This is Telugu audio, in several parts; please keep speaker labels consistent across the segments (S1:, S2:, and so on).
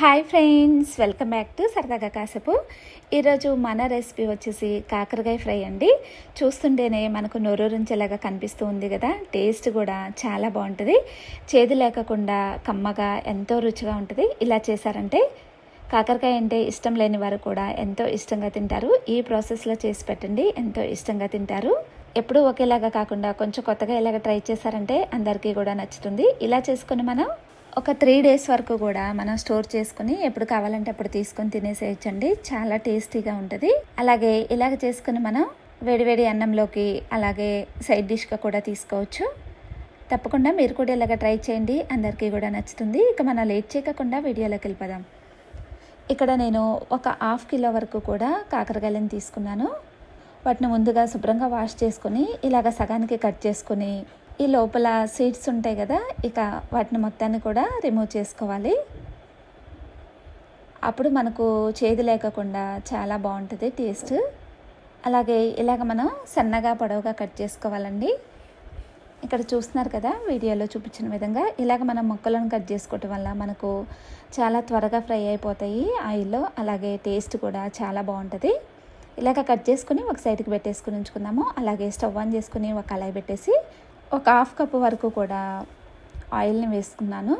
S1: Hi friends welcome back to సరదాగా కాసేపు. ఈరోజు మన రెసిపీ వచ్చేసి కాకరకాయ ఫ్రై అండి. చూస్తుంటేనే మనకు నొరూరించేలాగా కనిపిస్తూ ఉంది కదా. టేస్ట్ కూడా చాలా బాగుంటుంది. చేదు లేకుండా కమ్మగా ఎంతో రుచిగా ఉంటుంది. ఇలా చేశారంటే కాకరకాయ అంటే ఇష్టం లేని వారు కూడా ఎంతో ఇష్టంగా తింటారు. ఈ ప్రాసెస్లో చేసి పెట్టండి. ఎంతో ఇష్టంగా తింటారు. ఎప్పుడూ ఒకేలాగా కాకుండా కొంచెం కొత్తగా ఇలాగ ట్రై చేశారంటే అందరికీ కూడా నచ్చుతుంది. ఇలా చేసుకుని మనం ఒక త్రీ డేస్ వరకు కూడా మనం స్టోర్ చేసుకుని ఎప్పుడు కావాలంటే అప్పుడు తీసుకొని తినేసేయచ్చండి. చాలా టేస్టీగా ఉంటుంది. అలాగే ఇలాగ చేసుకుని మనం వేడివేడి అన్నంలోకి అలాగే సైడ్ డిష్గా కూడా తీసుకోవచ్చు. తప్పకుండా మీరు కూడా ఇలాగ ట్రై చేయండి. అందరికీ కూడా నచ్చుతుంది. ఇక మనం లేట్ చేయకుండా వీడియోలోకి వెళ్ళిపోదాం. ఇక్కడ నేను ఒక హాఫ్ కిలో వరకు కూడా కాకరకాయలను తీసుకున్నాను. వాటిని ముందుగా శుభ్రంగా వాష్ చేసుకొని ఇలాగ సగానికి కట్ చేసుకొని ఈ లోపల సీడ్స్ ఉంటాయి కదా ఇక వాటిని మొత్తాన్ని కూడా రిమూవ్ చేసుకోవాలి. అప్పుడు మనకు చేదు లేకుండా చాలా బాగుంటుంది టేస్ట్. అలాగే ఇలాగ మనం సన్నగా పొడవుగా కట్ చేసుకోవాలండి. ఇక్కడ చూస్తున్నారు కదా వీడియోలో చూపించిన విధంగా ఇలాగ మనం మొక్కలను కట్ చేసుకోవటం వల్ల మనకు చాలా త్వరగా ఫ్రై అయిపోతాయి ఆయిల్లో అలాగే టేస్ట్ కూడా చాలా బాగుంటుంది. ఇలాగ కట్ చేసుకుని ఒక సైడ్కి పెట్టేసుకుని ఉంచుకుందాము. అలాగే స్టవ్ ఆన్ చేసుకుని ఒక కళాయి పెట్టేసి ఒక హాఫ్ కప్ వరకు కూడా ఆయిల్ని వేసుకున్నాను.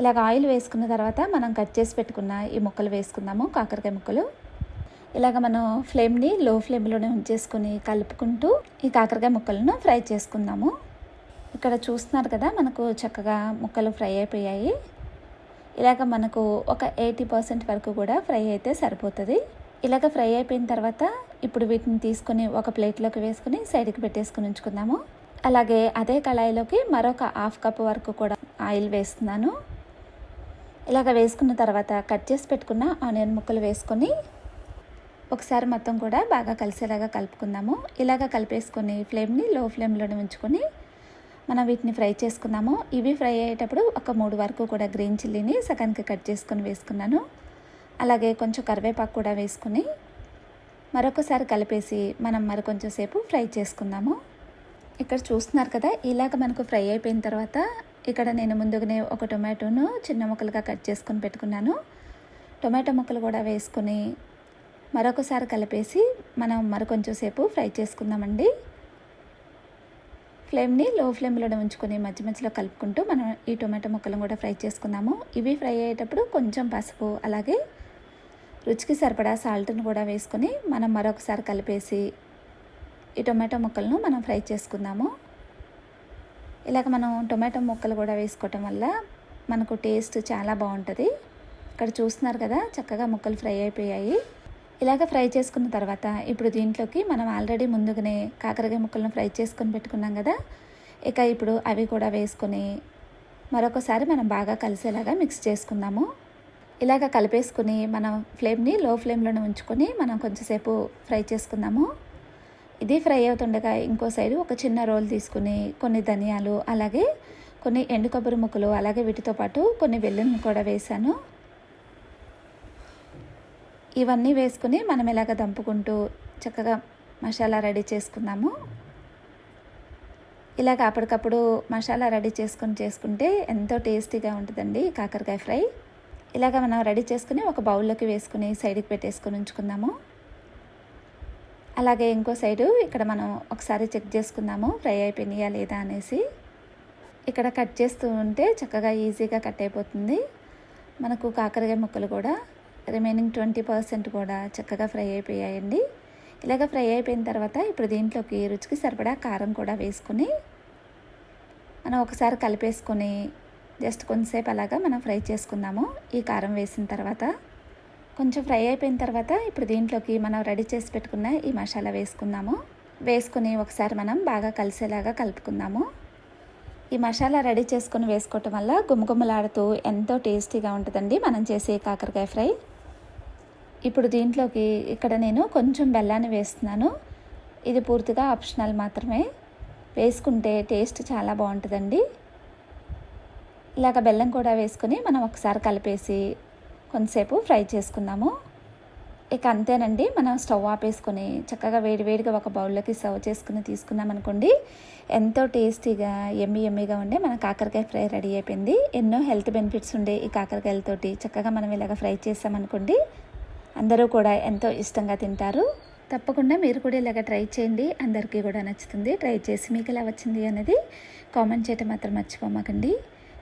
S1: ఇలాగ ఆయిల్ వేసుకున్న తర్వాత మనం కట్ చేసి పెట్టుకున్న ఈ ముక్కలు వేసుకుందాము కాకరకాయ ముక్కలు. ఇలాగ మనం ఫ్లేమ్ని లో ఫ్లేమ్లోనే ఉంచేసుకుని కలుపుకుంటూ ఈ కాకరకాయ ముక్కలను ఫ్రై చేసుకుందాము. ఇక్కడ చూస్తున్నారు కదా మనకు చక్కగా ముక్కలు ఫ్రై అయిపోయాయి. ఇలాగ మనకు ఒక ఎయిటీ పర్సెంట్ వరకు కూడా ఫ్రై అయితే సరిపోతుంది. ఇలాగ ఫ్రై అయిపోయిన తర్వాత ఇప్పుడు వీటిని తీసుకొని ఒక ప్లేట్లోకి వేసుకుని సైడ్కి పెట్టేసుకుని ఉంచుకుందాము. అలాగే అదే కళాయిలోకి మరొక హాఫ్ కప్ వరకు కూడా ఆయిల్ వేస్తున్నాను. ఇలాగ వేసుకున్న తర్వాత కట్ చేసి పెట్టుకున్న ఆనియన్ ముక్కలు వేసుకొని ఒకసారి మొత్తం కూడా బాగా కలిసేలాగా కలుపుకుందాము. ఇలాగ కలిపేసుకొని ఫ్లేమ్ని లో ఫ్లేమ్లోనే ఉంచుకొని మనం వీటిని ఫ్రై చేసుకుందాము. ఇవి ఫ్రై అయ్యేటప్పుడు ఒక మూడు వరకు కూడా గ్రీన్ చిల్లీని సగానికి కట్ చేసుకొని వేసుకున్నాను. అలాగే కొంచెం కరివేపాకు కూడా వేసుకుని మరొకసారి కలిపేసి మనం మరి కొంచెం సేపు ఫ్రై చేసుకుందాము. ఇక్కడ చూస్తున్నారు కదా ఇలాగ మనకు ఫ్రై అయిపోయిన తర్వాత ఇక్కడ నేను ముందుగానే ఒక టొమాటోను చిన్న ముక్కలుగా కట్ చేసుకొని పెట్టుకున్నాను. టొమాటో ముక్కలు కూడా వేసుకుని మరొకసారి కలిపేసి మనం మరి కొంచెం సేపు ఫ్రై చేసుకుందామండి. ఫ్లేమ్ని లో ఫ్లేమ్లోనే ఉంచుకొని మధ్య మధ్యలో కలుపుకుంటూ మనం ఈ టొమాటో ముక్కలను కూడా ఫ్రై చేసుకుందాము. ఇవి ఫ్రై అయ్యేటప్పుడు కొంచెం పసుపు అలాగే రుచికి సరిపడా సాల్ట్ని కూడా వేసుకొని మనం మరొకసారి కలిపేసి ఈ టొమాటో ముక్కలను మనం ఫ్రై చేసుకుందాము. ఇలాగ మనం టొమాటో ముక్కలు కూడా వేసుకోవటం వల్ల మనకు టేస్ట్ చాలా బాగుంటుంది. ఇక్కడ చూస్తున్నారు కదా చక్కగా ముక్కలు ఫ్రై అయిపోయాయి. ఇలాగ ఫ్రై చేసుకున్న తర్వాత ఇప్పుడు దీంట్లోకి మనం ఆల్రెడీ ముందుగానే కాకరకాయ ముక్కలను ఫ్రై చేసుకొని పెట్టుకున్నాం కదా ఇక ఇప్పుడు అవి కూడా వేసుకొని మరొకసారి మనం బాగా కలిసేలాగా మిక్స్ చేసుకుందాము. ఇలాగ కలిపేసుకుని మనం ఫ్లేమ్ని లో ఫ్లేమ్లోనే ఉంచుకొని మనం కొంచెంసేపు ఫ్రై చేసుకుందాము. ఇది ఫ్రై అవుతుండగా ఇంకో సైడు ఒక చిన్న రోల్ తీసుకుని కొన్ని ధనియాలు అలాగే కొన్ని ఎండు కొబ్బరి ముక్కలు అలాగే వీటితో పాటు కొన్ని వెల్లుల్ని కూడా వేసాను ఇవన్నీ వేసుకుని మనం ఇలాగ దంపుకుంటూ చక్కగా మసాలా రెడీ చేసుకుందాము ఇలాగ అప్పటికప్పుడు మసాలా రెడీ చేసుకొని చేసుకుంటే ఎంతో టేస్టీగా ఉంటుందండి కాకరకాయ ఫ్రై. ఇలాగ మనం రెడీ చేసుకుని ఒక బౌల్లోకి వేసుకుని సైడ్కి పెట్టేసుకొని ఉంచుకుందాము. అలాగే ఇంకో సైడు ఇక్కడ మనం ఒకసారి చెక్ చేసుకుందాము ఫ్రై అయిపోయినాయా లేదా అనేసి. ఇక్కడ కట్ చేస్తూ ఉంటే చక్కగా ఈజీగా కట్ అయిపోతుంది. మనకు కాకరకాయ ముక్కలు కూడా రిమైనింగ్ ట్వంటీ పర్సెంట్ కూడా చక్కగా ఫ్రై అయిపోయాయండి. ఇలాగ ఫ్రై అయిపోయిన తర్వాత ఇప్పుడు దీంట్లోకి రుచికి సరిపడా కారం కూడా వేసుకుని మనం ఒకసారి కలిపేసుకొని జస్ట్ కొంతసేపు అలాగా మనం ఫ్రై చేసుకుందాము. ఈ కారం వేసిన తర్వాత కొంచెం ఫ్రై అయిపోయిన తర్వాత ఇప్పుడు దీంట్లోకి మనం రెడీ చేసి పెట్టుకున్న ఈ మసాలా వేసుకుందాము. వేసుకుని ఒకసారి మనం బాగా కలిసేలాగా కలుపుకుందాము. ఈ మసాలా రెడీ చేసుకుని వేసుకోవటం వల్ల గుమగుమలాడుతూ ఎంతో టేస్టీగా ఉంటుందండి మనం చేసే కాకరకాయ ఫ్రై. ఇప్పుడు దీంట్లోకి ఇక్కడ నేను కొంచెం బెల్లాన్ని వేస్తున్నాను. ఇది పూర్తిగా ఆప్షనల్ మాత్రమే. వేసుకుంటే టేస్ట్ చాలా బాగుంటుందండి. ఇలాగ బెల్లం కూడా వేసుకొని మనం ఒకసారి కలిపేసి కొంతసేపు ఫ్రై చేసుకుందాము ఇక అంతేనండి మనం స్టవ్ ఆపేసుకొని చక్కగా వేడివేడిగా ఒక బౌల్లోకి సర్వ్ చేసుకుని తీసుకున్నాం అనుకోండి ఎంతో టేస్టీగా ఎమ్మి ఎమ్మిగా ఉండే మన కాకరకాయ ఫ్రై రెడీ అయిపోయింది. ఎన్నో హెల్త్ బెనిఫిట్స్ ఉండే ఈ కాకరకాయలతోటి చక్కగా మనం ఇలాగ ఫ్రై చేసామనుకోండి అందరూ కూడా ఎంతో ఇష్టంగా తింటారు. తప్పకుండా మీరు కూడా ఇలాగ ట్రై చేయండి అందరికీ కూడా నచ్చుతుంది. ట్రై చేసి మీకు ఎలా వచ్చింది అనేది కామెంట్ చేయటం మాత్రం మర్చిపోమాకండి.